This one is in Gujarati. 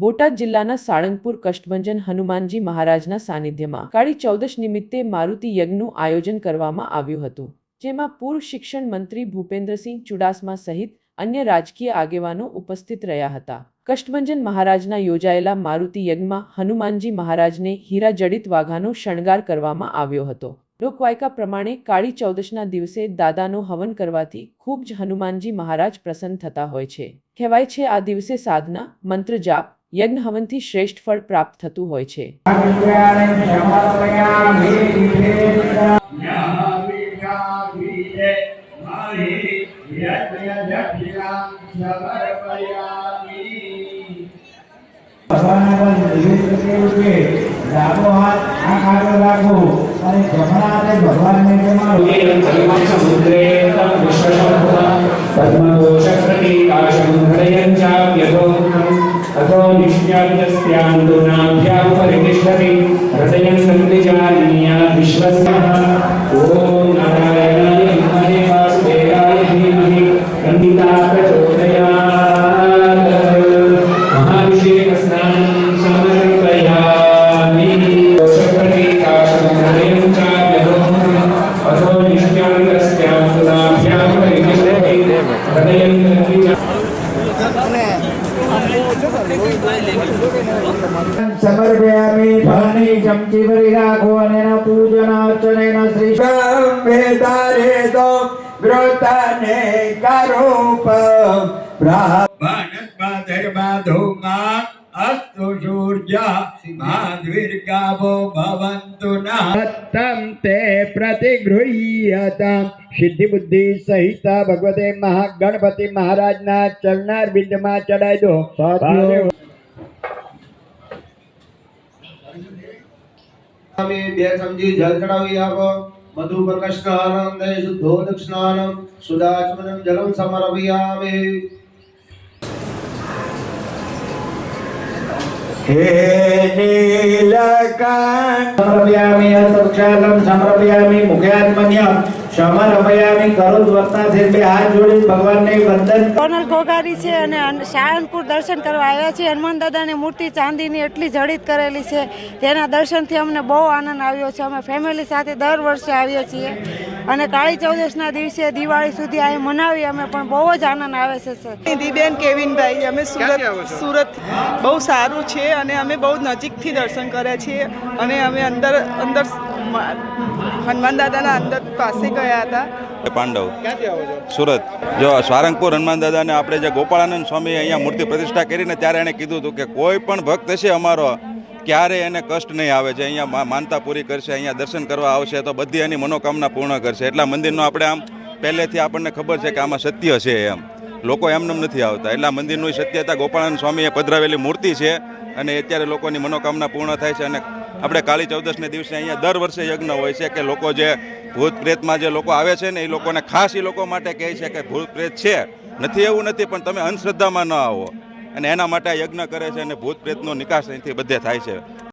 બોટાદ જિલ્લાના સાળંગપુર કષ્ટભંજન હનુમાનજી મહારાજના સાનિધ્યમાં કાળી ચૌદશ નિમિત્તે મારુતિ યજ્ઞનું આયોજન કરવામાં આવ્યું હતું, જેમાં પૂર્વ શિક્ષણ મંત્રી ભૂપેન્દ્રસિંહ ચુડાસમા સહિત અન્ય રાજકીય આગેવાનો ઉપસ્થિત રહ્યા હતા. કષ્ટભંજન મહારાજના યોજાયેલા મારુતિ યજ્ઞમાં હનુમાનજી મહારાજને હીરા જડિત વાઘાનો શણગાર કરવામાં આવ્યો હતો. લોકવાયકા પ્રમાણે કાળી ચૌદશના દિવસે દાદાનો હવન કરવાથી ખૂબ જ હનુમાનજી મહારાજ પ્રસન્ન થતા હોય છે. કહેવાય છે આ દિવસે સાધના, મંત્ર જાપ યજ્ઞ હવનથી શ્રેષ્ઠ ફળ પ્રાપ્ત થતું હોય છે. ભગવાનના निष्याभ्यां परितिष्ठति हृदयं सन्निजानीया विश्वस्य સમર્પયામિ ફળની ચમચી ભરી રાખો અને એના પૂજન અર્ચન શ્રી વેદારે તો વ્રતને કરૂપ વનસ્પતિર્મધુમા અસ્તુ સૂર્ય માધ્વિર્ગાવો ભવન્તુ નત્તમ તે પ્રતિગૃહ્યતા સિદ્ધિ બુદ્ધિ સહિત ભગવતે મહાગણપતિ મહારાજના ચરણાર બિંદમાં ચડાઈ દો અમે બે ચમચી જળ ચડાવી આપો મધુ પ્રકૃષ્ણ શુદ્ધો દક્ષિણાનમ સુદાચમનમ જલમ સમર્પયામિ સમર્પયામિ અસક્ષાલમ સમર્પયામિ મુખ્યાત્મન્યમ સમર્પયામિ કરોદ વર્તાથી બે હાથ જોડી ભગવાનને વંદન સોનલ ઘોઘારી છે અને અન- દર્શન કરવા આવ્યા છીએ હનુમાન દાદાની મૂર્તિ ચાંદીની એટલી જડિત કરેલી છે. તેના દર્શનથી અમને બહુ આનંદ આવ્યો છે. અમે ફેમિલી સાથે દર વર્ષે આવીએ છીએ. અને કાળી ચૌદશના દિવસે દિવાળી સુધી અહીં મનાવી અમે પણ બહુ જ આનંદ આવે છે સર. દીબેન કેવિનભાઈ અમે સુરત સુરત બહુ સારું છે અને અમે બહુ નજીકથી દર્શન કર્યા છીએ અને અમે અંદર અંદર હનુમાન દાદાના અંદર પાસે ગયા હતા. પાંડવ. સુરત. જો સ્વારંગપુર હનુમાન દાદાને આપણે જે ગોપાળાનંદ સ્વામી અહીંયા મૂર્તિ પ્રતિષ્ઠા કરીને ત્યારે એણે કીધું હતું કે કોઈ પણ ભક્ત છે અમારો ક્યારે એને કષ્ટ નહીં આવે છે અહીંયા માનતા પૂરી કરશે, અહીંયા દર્શન કરવા આવશે તો બધી એની મનોકામના પૂર્ણ કરશે. એટલા મંદિરનો આપણે આમ પહેલેથી આપણને ખબર છે કે આમાં સત્ય છે એમ. લોકો એમને એમ નથી આવતા. એટલા મંદિરનું સત્યતા ગોપાળાનંદ સ્વામીએ પધરાવેલી મૂર્તિ છે અને અત્યારે લોકોની મનોકામના પૂર્ણ થાય છે અને આપણે કાળી ચૌદશને દિવસે અહીંયા દર વર્ષે યજ્ઞ હોય છે કે લોકો જે ભૂત પ્રેતમાં જે લોકો આવે છે ને એ લોકોને ખાસ એ લોકો માટે કહે છે કે ભૂત પ્રેત છે. નથી એવું નથી, પણ તમે અંધશ્રદ્ધામાં ન આવો. અને એના માટે આ યજ્ઞ કરે છે અને ભૂત પ્રેતનો નિકાસ અહીંથી બધે થાય છે.